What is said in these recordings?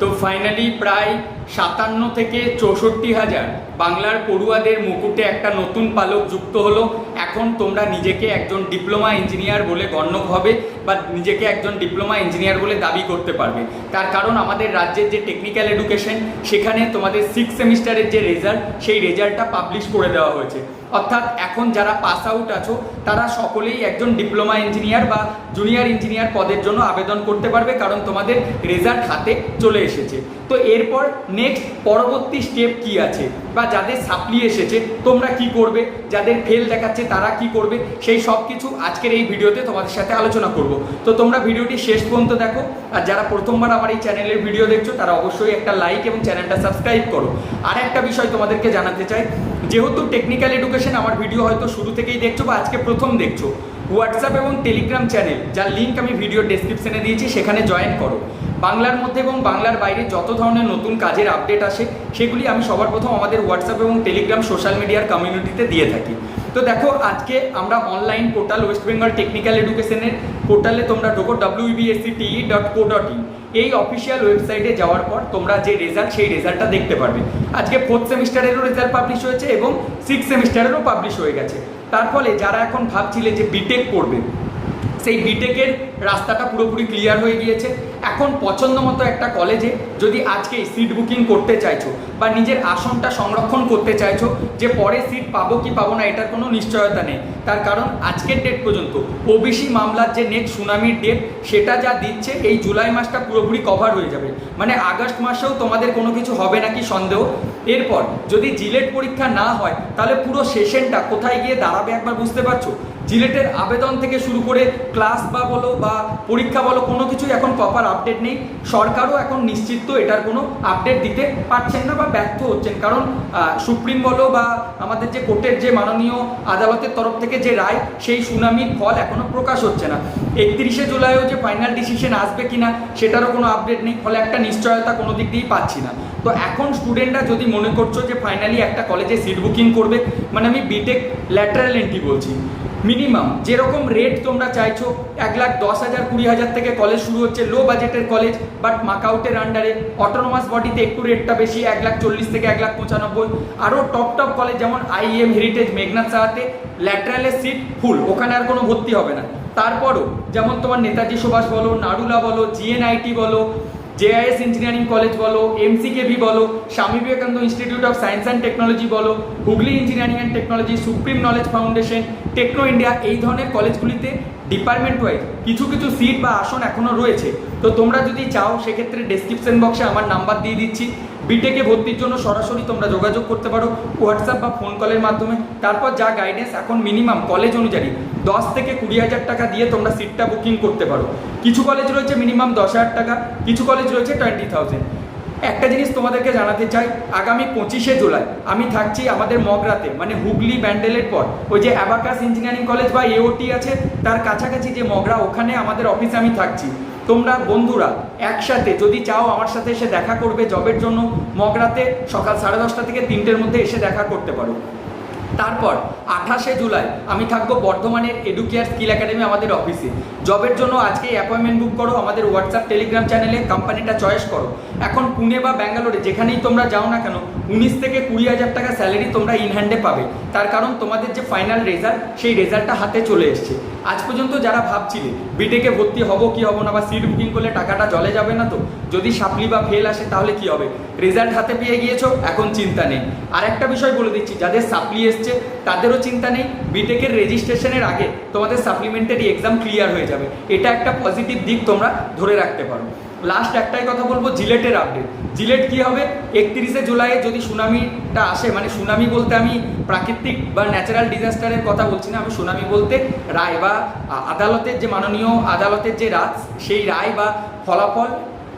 তো ফাইনালি প্রায় সাতান্ন থেকে চৌষট্টি হাজার বাংলার পড়ুয়াদের মুকুটে একটা নতুন পালক যুক্ত হলো। এখন তোমরা নিজেকে একজন ডিপ্লোমা ইঞ্জিনিয়ার বলে গণ্য হবে বা নিজেকে একজন ডিপ্লোমা ইঞ্জিনিয়ার বলে দাবি করতে পারবে। তার কারণ আমাদের রাজ্যের যে টেকনিক্যাল এডুকেশন সেখানে তোমাদের সিক্স সেমিস্টারের যে রেজাল্ট সেই রেজাল্টটা পাবলিশ করে দেওয়া হয়েছে। অর্থাৎ এখন যারা পাস আউট আছো, তারা সকলেই একজন ডিপ্লোমা ইঞ্জিনিয়ার বা জুনিয়র ইঞ্জিনিয়ার পদের জন্য আবেদন করতে পারবে, কারণ তোমাদের রেজাল্ট হাতে চলে এসেছে। তো এরপর নেক্সট পরবর্তী স্টেপ কি আছে? বা যাদের সাপ্লি এসেছে, তোমরা কি করবে? যাদের ফেল দেখাচ্ছে তারা কি করবে, সেই সব কিছু আজকের এই ভিডিওতে তোমাদের সাথে আলোচনা করব। তো তোমরা ভিডিওটি শেষ পর্যন্ত দেখো, আর যারা প্রথমবার আমার এই চ্যানেলের ভিডিও দেখছ, তারা অবশ্যই একটা লাইক এবং চ্যানেলটা সাবস্ক্রাইব করো। আর একটা বিষয় তোমাদেরকে জানাতে চাই, যেহেতু টেকনিক্যাল এডুকেশন আমার ভিডিও হয়তো শুরু থেকেই দেখছ বা আজকে প্রথম দেখছ হোয়াটসঅ্যাপ এবং টেলিগ্রাম চ্যানেল যার লিঙ্ক আমি ভিডিও ডেসক্রিপশনে দিয়েছি, সেখানে জয়েন করো। বাংলার মধ্যে এবং বাংলার বাইরে যত ধরনের নতুন কাজের আপডেট আসে, সেগুলি আমি সবার প্রথম আমাদের হোয়াটসঅ্যাপ এবং টেলিগ্রাম সোশ্যাল মিডিয়ার কমিউনিটিতে দিয়ে থাকি। তো দেখো, আজকে আমরা online portal West Bengal technical এডুকেশনের পোর্টালে তোমরা ঢোকো ডাব্লিউবিএসসি ডট কো এই অফিসিয়াল ওয়েবসাইটে যাওয়ার পর তোমরা যে রেজাল্ট সেই রেজাল্টটা দেখতে পারবে। আজকে ফোর্থ সেমিস্টারেরও রেজাল্ট পাবলিশ হয়েছে এবং সিক্স সেমিস্টারেরও পাবলিশ হয়ে গেছে। তার ফলে যারা এখন ভাবছিলে যে বিটেক করবে সেই বিটেকের রাস্তাটা পুরোপুরি ক্লিয়ার হয়ে গিয়েছে। এখন পছন্দ মতো একটা কলেজে যদি আজকে সিট বুকিং করতে চাইছো বা নিজের আসনটা সংরক্ষণ করতে চাইছো, যে পরে সিট পাবো কি পাবো না, এটার কোনো নিশ্চয়তা নেই। তার কারণ আজকের ডেট পর্যন্ত ওবিসি মামলার যে নেক্সট সুনামির ডেট সেটা যা দিচ্ছে, এই জুলাই মাসটা পুরোপুরি কভার হয়ে যাবে। মানে আগস্ট মাসেও তোমাদের কোনো কিছু হবে নাকি সন্দেহ? এরপর যদি জিলেট পরীক্ষা না হয়, তাহলে পুরো সেশনটা কোথায় গিয়ে দাঁড়াবে একবার বুঝতে পারছ? জিলেটের আবেদন থেকে শুরু করে ক্লাস বা বলো বা পরীক্ষা বলো, কোনো কিছুই এখন প্রপার আপডেট নেই। সরকারও এখন নিশ্চিত এটার কোনো আপডেট দিতে পারছেন না বা ব্যর্থ হচ্ছেন। কারণ সুপ্রিম বলো বা আমাদের যে কোর্টের যে মাননীয় আদালতের তরফ থেকে যে রায়, সেই সুনামির ফল এখনও প্রকাশ হচ্ছে না। একত্রিশে জুলাইও যে ফাইনাল ডিসিশন আসবে কিনা, সেটারও কোনো আপডেট নেই। ফলে একটা নিশ্চয়তা কোনো দিক দিয়েই পাচ্ছি না। তো এখন স্টুডেন্টরা যদি মনে করছ যে ফাইনালি একটা কলেজে সিট বুকিং করবে মানে আমি বিটেক ল্যাটারাল এন্ট্রি বলছি মিনিমাম যেরকম রেট তোমরা চাইছো, এক লাখ দশ হাজার, কুড়ি হাজার থেকে কলেজ শুরু হচ্ছে লো বাজেটের কলেজ বাট মাকআউটের আন্ডারে অটোনোমাস বডিতে একটু রেটটা বেশি, এক লাখ চল্লিশ থেকে এক লাখ পঁচানব্বই আরও টপ টপ কলেজ যেমন আইএম হেরিটেজ মেঘনাথ সাহাতে ল্যাটারালের সিট ফুল ওখানে আর কোনো ভর্তি হবে না। তারপরও, যেমন তোমার নেতাজি সুভাষ বলো নাডুলা বলো জিএনআইটি বলো জেআইএস ইঞ্জিনিয়ারিং কলেজ বলো এমসিকেভি বলো, Swami Vivekananda institute of science and technology বলো, Hooghly engineering and technology Supreme Knowledge Foundation Techno India এই ধরনের কলেজগুলিতে ডিপার্টমেন্ট ওয়াইজ কিছু কিছু সিট বা আসন এখনও রয়েছে। তো তোমরা যদি চাও, সেক্ষেত্রে ডেসক্রিপশন বক্সে আমার নাম্বার দিয়ে দিচ্ছি। বিটেকে ভর্তির জন্য সরাসরি তোমরা যোগাযোগ করতে পারো হোয়াটসঅ্যাপ বা ফোন কলের মাধ্যমে। তারপর যা গাইডেন্স এখন মিনিমাম কলেজ অনুযায়ী, দশ থেকে কুড়ি হাজার টাকা দিয়ে তোমরা সিটটা বুকিং করতে পারো। কিছু কলেজ রয়েছে মিনিমাম দশ হাজার টাকা, কিছু কলেজ রয়েছে টোয়েন্টি থাউজেন্ড একটা জিনিস তোমাদেরকে জানাতে চাই, আগামী পঁচিশে জুলাই, আমি থাকছি আমাদের মগরাতে মানে হুগলি ব্যান্ডেলের পর। ওই যে অ্যাবাকাস ইঞ্জিনিয়ারিং কলেজ বা এওটি আছে, তার কাছাকাছি যে মগরা, ওখানে আমাদের অফিসে আমি থাকছি। তোমরা বন্ধুরা, একসাথে যদি চাও আমার সাথে এসে দেখা করবে জবের জন্য মগরাতে সকাল সাড়ে দশটা থেকে তিনটের মধ্যে এসে দেখা করতে পারো। তারপর আঠাশে জুলাই আমি থাকব বর্ধমানের এডুকেয়ার স্কিল একাডেমি আমাদের অফিসে। জবের জন্য আজকেই অ্যাপয়েন্টমেন্ট বুক করো, আমাদের হোয়াটসঅ্যাপ টেলিগ্রাম চ্যানেলে কোম্পানিটা চয়েস করো। এখন পুনে বা ব্যাঙ্গালোরে যেখানেই তোমরা যাও না কেন, উনিশ থেকে কুড়ি হাজার টাকা স্যালারি তোমরা ইন হ্যান্ডে পাবে। তার কারণ তোমাদের যে ফাইনাল রেজাল্ট সেই রেজাল্টটা হাতে চলে এসছে। আজ পর্যন্ত যারা ভাবছিলে বিটেকে ভর্তি হব কি হব না, বা সিট বুকিং করলে টাকাটা জলে যাবে না তো? যদি সাপ্লি বা ফেল আসে, তাহলে কি হবে? রেজাল্ট হাতে পেয়ে গিয়েছো, এখন চিন্তা নেই। আর একটা বিষয় বলে দিচ্ছি, যাদের সাপ্লি এসছে তাদেরও চিন্তা নেই বিটেকের রেজিস্ট্রেশনের আগে তোমাদের সাপ্লিমেন্টারি এক্সাম ক্লিয়ার হয়ে যাবে। এটা একটা পজিটিভ দিক তোমরা ধরে রাখতে পারো। লাস্ট একটাই কথা বলব, জিলেটের আপডেট জিলেট কি হবে? একত্রিশে জুলাইয়ে যদি সুনামিটা আসে মানে সুনামি বলতে আমি প্রাকৃতিক বা ন্যাচারাল ডিজাস্টারের কথা বলছি না, আমি সুনামি বলতে রায় বা আদালতের যে মাননীয় আদালতের যে রাজ সেই রায় বা ফলাফল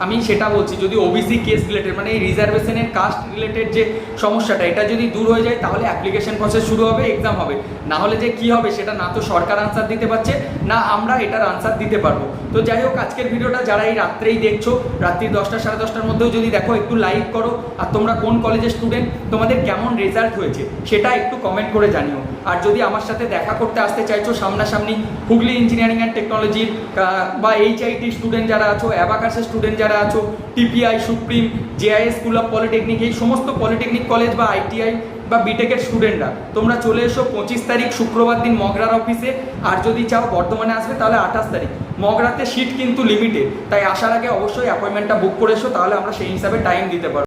আমি সেটা বলছি, যদি ওবিসি কেস রিলেটেড মানে এই রিজার্ভেশনের কাস্ট রিলেটেড যে সমস্যাটা, এটা যদি দূর হয়ে যায়, তাহলে অ্যাপ্লিকেশন প্রসেস শুরু হবে এক্সাম হবে। না হলে যে কি হবে, সেটা না তো সরকার আনসার দিতে পারছে, না আমরা এটার আনসার দিতে পারব। তো যাই হোক, আজকের ভিডিওটা যারা এই রাত্রেই দেখছ, রাত্রি দশটা সাড়ে দশটার মধ্যেও যদি দেখো, একটু লাইক করো, আর তোমরা কোন কলেজের স্টুডেন্ট তোমাদের কেমন রেজাল্ট হয়েছে, সেটা একটু কমেন্ট করে জানিও। আর যদি আমার সাথে দেখা করতে আসতে চাইছো, সামনাসামনি হুগলি ইঞ্জিনিয়ারিং অ্যান্ড টেকনোলজির বা এইচআইটি স্টুডেন্ট যারা আছো অ্যাবাকাসের স্টুডেন্ট যারা যারা আছো TPI Supreme JIS school of polytechnic এই সমস্ত পলিটেকনিক কলেজ বা আইটিআই বা বিটেকের স্টুডেন্টরা তোমরা চলে এসো পঁচিশ তারিখ শুক্রবার দিন মগরার অফিসে আর যদি চাও বর্তমানে আসবে তাহলে আঠাশ তারিখ। মগরাতে সিট কিন্তু লিমিটেড তাই আসার আগে অবশ্যই অ্যাপয়েন্টমেন্টটা বুক করে এসো, তাহলে আমরা সেই হিসাবে টাইম দিতে পারব।